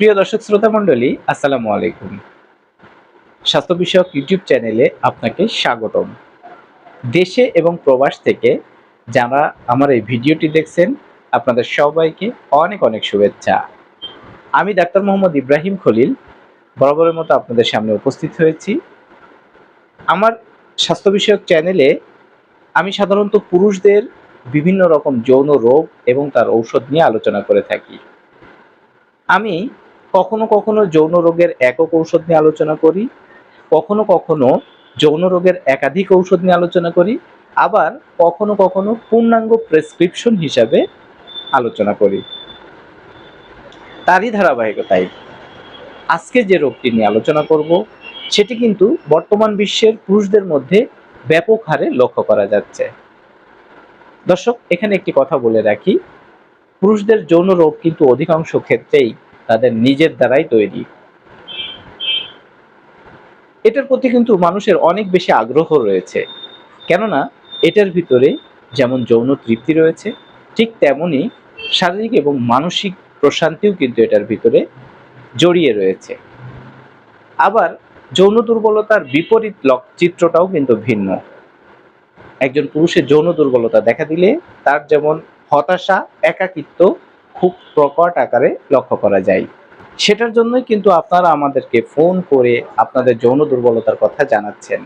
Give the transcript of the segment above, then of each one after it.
প্রিয় দর্শক শ্রোতা মণ্ডলী, আসসালামু আলাইকুম। স্বাস্থ্য বিষয়ক ইউটিউব চ্যানেলে আপনাকে স্বাগতম। দেশে এবং প্রবাস থেকে যারা আমার এই ভিডিওটি দেখছেন, আপনাদের সবাইকে অনেক অনেক শুভেচ্ছা। আমি ডাক্তার মোহাম্মদ ইব্রাহিম খলিল, বরাবরের মতো আপনাদের সামনে উপস্থিত হয়েছি। আমার স্বাস্থ্য বিষয়ক চ্যানেলে আমি সাধারণত পুরুষদের বিভিন্ন রকম যৌন রোগ এবং তার ঔষধ নিয়ে আলোচনা করে থাকি। আমি কখনো কখনো যৌন রোগের একক ঔষধ নিয়ে আলোচনা করি, কখনো কখনো যৌন রোগের একাধিক ঔষধ নিয়ে আলোচনা করি, আবার কখনো কখনো পূর্ণাঙ্গ প্রেসক্রিপশন হিসাবে আলোচনা করি। তারই ধারাবাহিকতায় আজকে যে রোগটি নিয়ে আলোচনা করব, সেটি কিন্তু বর্তমান বিশ্বের পুরুষদের মধ্যে ব্যাপক হারে লক্ষ্য করা যাচ্ছে। দর্শক, এখানে একটি কথা বলে রাখি, পুরুষদের যৌন রোগ কিন্তু অধিকাংশ ক্ষেত্রেই তাদের নিজের দ্বারাই তৈরি। এটার প্রতি কিন্তু মানুষের অনেক বেশি আগ্রহ রয়েছে। কেননা, এটার ভিতরে যেমন যৌন তৃপ্তি রয়েছে, ঠিক তেমনই শারীরিক এবং মানসিক প্রশান্তিও কিন্তু এটার ভিতরে জড়িয়ে রয়েছে। আবার যৌন দুর্বলতার বিপরীত চিত্রটাও কিন্তু ভিন্ন। একজন পুরুষের যৌন দুর্বলতা দেখা দিলে তার যেমন হতাশা, একাকিত্ব খুব প্রকট আকারে লক্ষ্য করা যায়। সেটার জন্যই কিন্তু আপনারা আমাদেরকে ফোন করে আপনাদের যৌন দুর্বলতার কথা জানাচ্ছেন।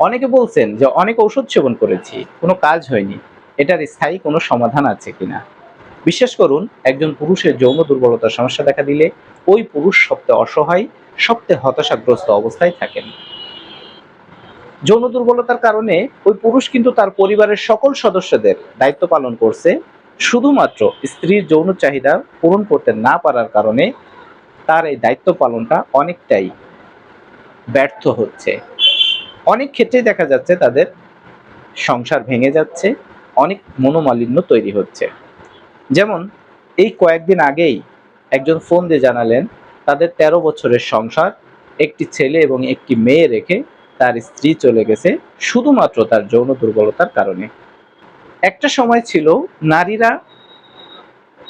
অনেকে বলছেন যে, অনেক ঔষধ সেবন করেছি, কোনো কাজ হয়নি। এটার স্থায়ী কোনো সমাধান আছে কিনা? বিশ্বাস করুন, একজন পুরুষের যৌন দুর্বলতার সমস্যা দেখা দিলে ওই পুরুষ সবচেয়ে অসহায়, সবচেয়ে হতাশাগ্রস্ত অবস্থায় থাকেন। যৌন দুর্বলতার কারণে ওই পুরুষ কিন্তু তার পরিবারের সকল সদস্যদের দায়িত্ব পালন করছে। শুধুমাত্র স্ত্রীর যৌন চাহিদা পূরণ করতে না পারার কারণে তার এই দায়িত্ব পালনটা অনেকটাই ব্যর্থ হচ্ছে। অনেক ক্ষেত্রেই দেখা যাচ্ছে তাদের সংসার ভেঙে যাচ্ছে, অনেক মনোমালিন্য তৈরি হচ্ছে। যেমন এই কয়েকদিন আগেই একজন ফোন দিয়ে জানালেন, তাদের ১৩ বছরের সংসার, একটি ছেলে এবং একটি মেয়ে রেখে তার স্ত্রী চলে গেছে শুধুমাত্র তার যৌন দুর্বলতার কারণে। একটা সময় ছিল নারীরা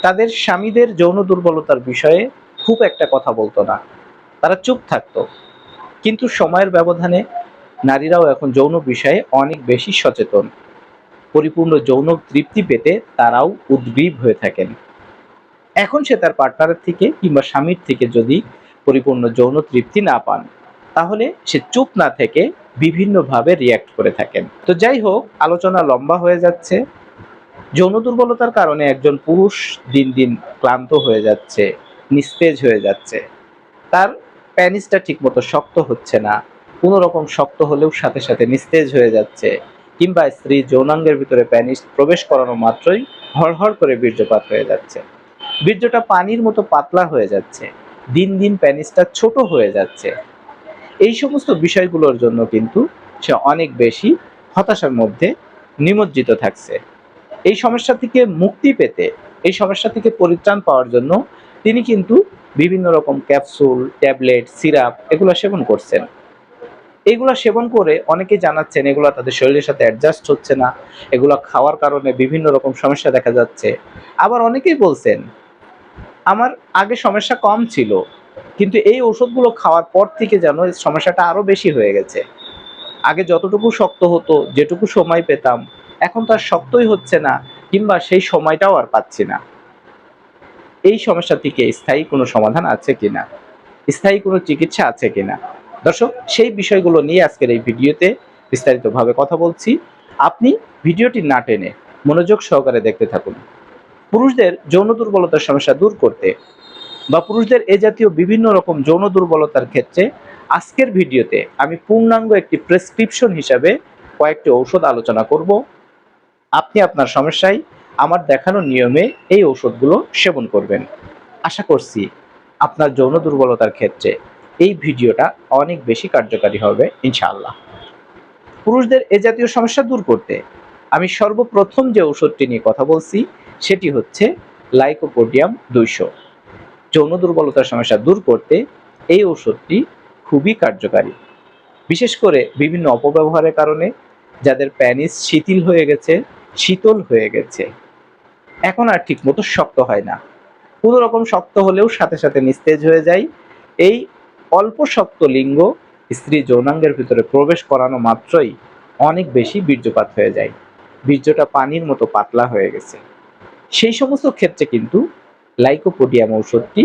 তাদের স্বামীদের যৌন দুর্বলতার বিষয়ে খুব একটা কথা বলতো না। তারা চুপ থাকতো। কিন্তু সময়ের ব্যবধানে নারীরাও এখন যৌন বিষয়ে অনেক বেশি সচেতন। পরিপূর্ণ যৌন তৃপ্তি পেতে তারাও উদ্গ্রীব হয়ে থাকেন। এখন সে তার পার্টনারের থেকে কিংবা স্বামীর থেকে যদি পরিপূর্ণ যৌন তৃপ্তি না পান, তাহলে সে চুপ না থেকে বিভিন্নভাবে রিয়াক্ট করে থাকেন। তো যাই হোক, আলোচনা লম্বা হয়ে যাচ্ছে। যৌন দুর্বলতার কারণে একজন পুরুষ দিন দিন ক্লান্ত হয়ে যাচ্ছে, নিস্তেজ হয়ে যাচ্ছে। তার প্যানিসটা ঠিকমতো শক্ত হচ্ছে না, কোনো রকম শক্ত হলেও সাথে সাথে নিস্তেজ হয়ে যাচ্ছে, কিংবা স্ত্রী যৌনাঙ্গের ভিতরে প্যানিস প্রবেশ করানো মাত্রই হড়হড় করে বীর্যপাত হয়ে যাচ্ছে। বীর্যটা পানির মতো পাতলা হয়ে যাচ্ছে, দিন দিন প্যানিসটা ছোট হয়ে যাচ্ছে। এই সমস্ত বিষয়গুলোর জন্য কিন্তু সে অনেক বেশি হতাশার মধ্যে নিমজ্জিত থাকছে। এই সমস্যা থেকে মুক্তি পেতে, এই সমস্যা থেকে পরিত্রাণ পাওয়ার জন্য তিনি কিন্তু বিভিন্ন রকম ক্যাপসুল, ট্যাবলেট, সিরাপ এগুলো সেবন করছেন। এগুলো সেবন করে অনেকে জানাচ্ছেন এগুলো তাদের শরীরের সাথে অ্যাডজাস্ট হচ্ছে না, এগুলো খাওয়ার কারণে বিভিন্ন রকম সমস্যা দেখা যাচ্ছে। আবার অনেকেই বলছেন, আমার আগে সমস্যা কম ছিল কিন্তু এই ওষুধগুলো খাওয়ার পর থেকে যেন সমস্যাটা আরও বেশি হয়ে গেছে। আগে যতটুকু শক্ত হতো, যেটুকু সময় পেতাম, এখন তার শক্তই হচ্ছে না, কিংবা সেই সময়টাও আর পাচ্ছি না। এই সমস্যা থেকে স্থায়ী কোনো সমাধান আছে কিনা? স্থায়ী কোনো চিকিৎসা আছে কিনা? দর্শক, সেই বিষয়গুলো নিয়ে আজকের এই ভিডিওতে বিস্তারিতভাবে কথা বলছি। আপনি ভিডিওটি না টেনে মনোযোগ সহকারে দেখতে থাকুন। পুরুষদের যৌন দুর্বলতার সমস্যা দূর করতে বা পুরুষদের এ জাতীয় বিভিন্ন রকম যৌন দুর্বলতার ক্ষেত্রে আজকের ভিডিওতে আমি পূর্ণাঙ্গ একটি প্রেসক্রিপশন হিসাবে কয়েকটি ঔষধ আলোচনা করব। আপনি আপনার সমস্যায় আমার দেখানো নিয়মে এই ঔষধগুলো সেবন করবেন। আশা করছি আপনার যৌন দুর্বলতার ক্ষেত্রে এই ভিডিওটা অনেক বেশি কার্যকারী হবে, ইনশাআল্লাহ। পুরুষদের এ জাতীয় সমস্যা দূর করতে আমি সর্বপ্রথম যে ঔষধটি নিয়ে কথা বলছি, সেটি হচ্ছে লাইকোপোডিয়াম দুইশো। যৌন দুর্বলতার সমস্যা দূর করতে এই ঔষধটি খুবই কার্যকারী। বিশেষ করে বিভিন্ন অপব্যবহারের কারণে যাদের প্যানিস শিথিল হয়ে গেছে, শীতল হয়ে গেছে। এখন আর ঠিক মতো শক্ত হয় না। কোনো রকম শক্ত হলেও সাথে সাথে নিস্তেজ হয়ে যায়। এই অল্প শক্ত লিঙ্গ স্ত্রী যৌনাঙ্গের ভিতরে প্রবেশ করানো মাত্রই অনেক বেশি বীর্যপাত হয়ে যায়। বীর্যটা পানির মতো পাতলা হয়ে গেছে। সেই সমস্ত ক্ষেত্রে কিন্তু লাইকোপোডিয়াম ঔষধটি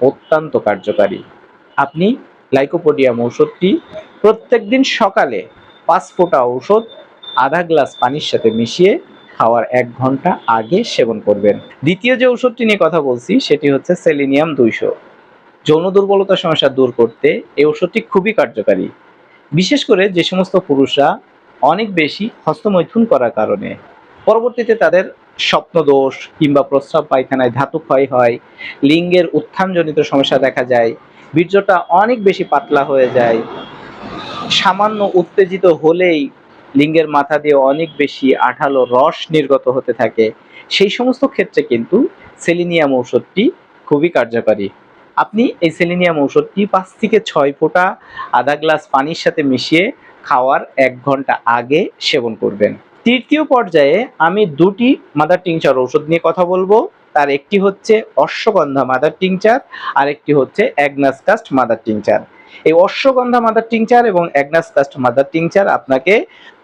অত্যন্ত কার্যকারী। আপনি লাইকোপোডিয়াম ঔষধটি প্রত্যেকদিন সকালে পাঁচ ফোঁটা ঔষধ, আধা গ্লাস পানির সাথে মিশিয়ে খাওয়ার এক ঘণ্টা আগে সেবন করবেন। দ্বিতীয় যে ওষুধটি নিয়ে কথা বলছি, সেটি হচ্ছে সেলিনিয়াম দুইশো। যৌন দুর্বলতা সমস্যা দূর করতে এই ওষুধটি খুবই কার্যকারী। বিশেষ করে যে সমস্ত পুরুষরা অনেক বেশি হস্তমৈথুন করার কারণে। পরবর্তীতে তাদের স্বপ্নদোষ কিংবা প্রস্রাব পায়খানায় ধাতু ক্ষয় হয়, লিঙ্গের উত্থানজনিত সমস্যা দেখা যায়, বীর্যটা অনেক বেশি পাতলা হয়ে যায়। সামান্য উত্তেজিত হলেই লিঙ্গের মাথা দিয়ে অনেক বেশি আঠালো রস নির্গত হতে থাকে। সেই সমস্ত ক্ষেত্রে কিন্তু সেলিনিয়াম ঔষধটি খুবই কার্যকারী। আপনি এই সেলিনিয়াম ঔষধটি পাঁচ থেকে ছয় ফোঁটা আধা গ্লাস পানির সাথে মিশিয়ে খাওয়ার এক ঘণ্টা আগে সেবন করবেন। তৃতীয় পর্যায়ে আমি দুটি মাদার টিংচার ঔষধ নিয়ে কথা বলব। তার একটি হচ্ছে অশ্বগন্ধা মাদার টিংচার আর একটি হচ্ছে অ্যাগনাসকাস্ট মাদার টিংচার এই অশ্বগন্ধা মাদার টিংচার এবং অ্যাগনাসকাস্ট মাদার টিংচার আপনাকে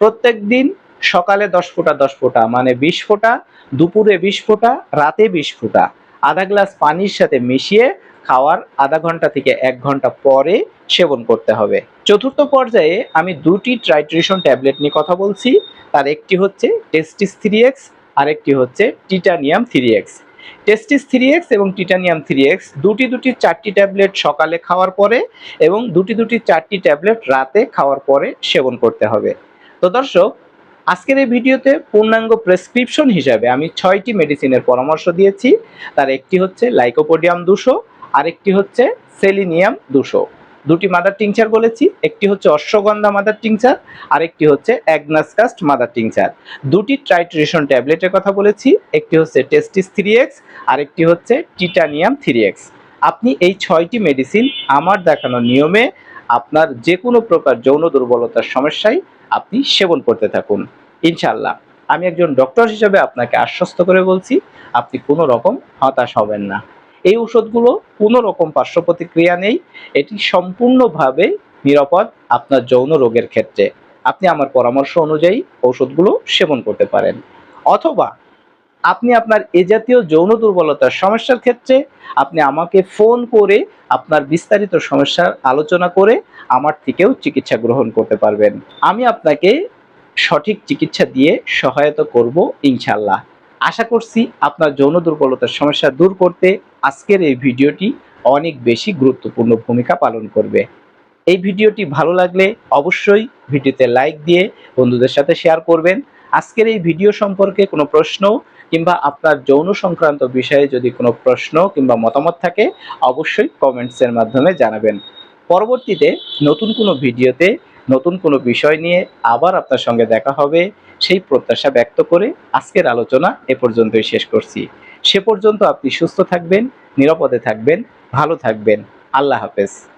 প্রত্যেক দিন সকালে দশ ফোঁটা দশ ফোঁটা মানে বিশ ফোঁটা, দুপুরে বিশ ফোঁটা, রাতে বিশ ফোঁটা, আধা গ্লাস পানির সাথে মিশিয়ে খাওয়ার আধা ঘণ্টা থেকে এক ঘণ্টা পরে সেবন করতে হবে। চতুর্থ পর্যায়ে আমি দুটি ট্রাইট্রিশন ট্যাবলেট নিয়ে কথা বলছি। তার একটি হচ্ছে টেস্টিস থ্রি এক্স আর একটি হচ্ছে titanium three X testis three X এবং টিটানিয়াম থ্রি এক্স দুটি দুটি চারটি ট্যাবলেট সকালে খাওয়ার পরে এবং দুটি দুটি চারটি ট্যাবলেট রাতে খাওয়ার পরে সেবন করতে হবে। তো দর্শক, আজকের এই ভিডিওতে পূর্ণাঙ্গ প্রেসক্রিপশন হিসাবে আমি ছয়টি মেডিসিনের পরামর্শ দিয়েছি। তার একটি হচ্ছে লাইকোপোডিয়াম দুশো, আরেকটি হচ্ছে সেলিনিয়াম দুশো। দুটি মাদার টিংচার বলেছি, একটি হচ্ছে অশ্বগন্ধা মাদার টিংচার আরেকটি হচ্ছে অ্যাগনাসকাস্ট মাদার টিংচার দুটি ট্রাইট্রেশন ট্যাবলেটের কথা বলেছি, একটি হচ্ছে টেস্টিস থ্রি এক্স আরেকটি হচ্ছে টিটানিয়াম থ্রি এক্স আপনি এই ছয়টি মেডিসিন আমার দেখানো নিয়মে আপনার যে কোনো প্রকার যৌন দুর্বলতার সমস্যায় আপনি সেবন করতে থাকুন। ইনশাল্লাহ আমি একজন ডক্টর হিসেবে আপনাকে আশ্বস্ত করে বলছি, আপনি কোনো রকম হতাশ হবেন না। এই ওষুধগুলো কোনো রকম পার্শ্ব প্রতিক্রিয়া নেই। এটি সম্পূর্ণভাবে নিরাপদ আপনার যৌন রোগের ক্ষেত্রে। আপনি আমার পরামর্শ অনুযায়ী ঔষধগুলো সেবন করতে পারেন। অথবা আপনি আপনার এ জাতীয় যৌন দুর্বলতার সমস্যার ক্ষেত্রে আপনি আমাকে ফোন করে আপনার বিস্তারিত সমস্যার আলোচনা করে আমার থেকেও চিকিৎসা গ্রহণ করতে পারবেন। আমি আপনাকে সঠিক চিকিৎসা দিয়ে সহায়তা করব ইনশাল্লাহ আশা করছি আপনার যৌন দুর্বলতার সমস্যা দূর করতে আজকের এই ভিডিওটি অনেক বেশি গুরুত্বপূর্ণ ভূমিকা পালন করবে। এই ভিডিওটি ভালো লাগলে অবশ্যই ভিডিওতে লাইক দিয়ে বন্ধুদের সাথে শেয়ার করবেন। আজকের এই ভিডিও সম্পর্কে কোনো প্রশ্ন কিংবা আপনার যৌন সংক্রান্ত বিষয়ে যদি কোনো প্রশ্ন কিংবা মতামত থাকে, অবশ্যই কমেন্টসের মাধ্যমে জানাবেন। পরবর্তীতে নতুন কোনো ভিডিওতে নতুন কোনো বিষয় নিয়ে আবার আপনার সঙ্গে দেখা হবে। সেই প্রত্যাশা ব্যক্ত করে আজকের আলোচনা এ পর্যন্তই শেষ করছি। সে পর্যন্ত আপনি সুস্থ থাকবেন, নিরাপদে থাকবেন, ভালো থাকবেন। আল্লাহ হাফেজ।